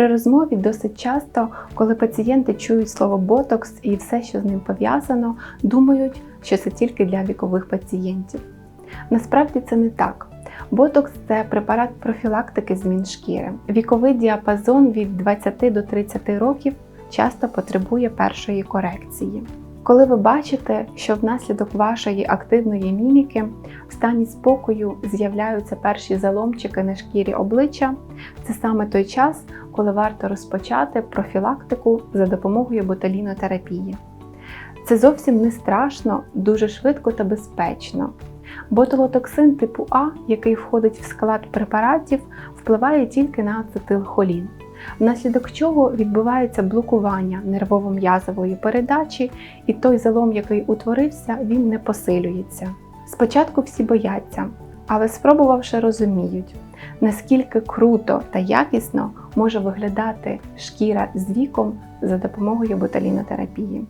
При розмові досить часто, коли пацієнти чують слово ботокс і все, що з ним пов'язано, думають, що це тільки для вікових пацієнтів. Насправді це не так. Ботокс це препарат профілактики змін шкіри. Віковий діапазон від 20 до 30 років часто потребує першої корекції. Коли ви бачите, що внаслідок вашої активної міміки в стані спокою з'являються перші заломчики на шкірі обличчя, це саме той час, коли варто розпочати профілактику за допомогою ботулінотерапії. Це зовсім не страшно, дуже швидко та безпечно. Ботулотоксин типу А, який входить в склад препаратів, впливає тільки на ацетилхолін, внаслідок чого відбувається блокування нервово-м'язової передачі, і той залом, який утворився, він не посилюється. Спочатку всі бояться, але спробувавши розуміють, наскільки круто та якісно може виглядати шкіра з віком за допомогою ботулінотерапії.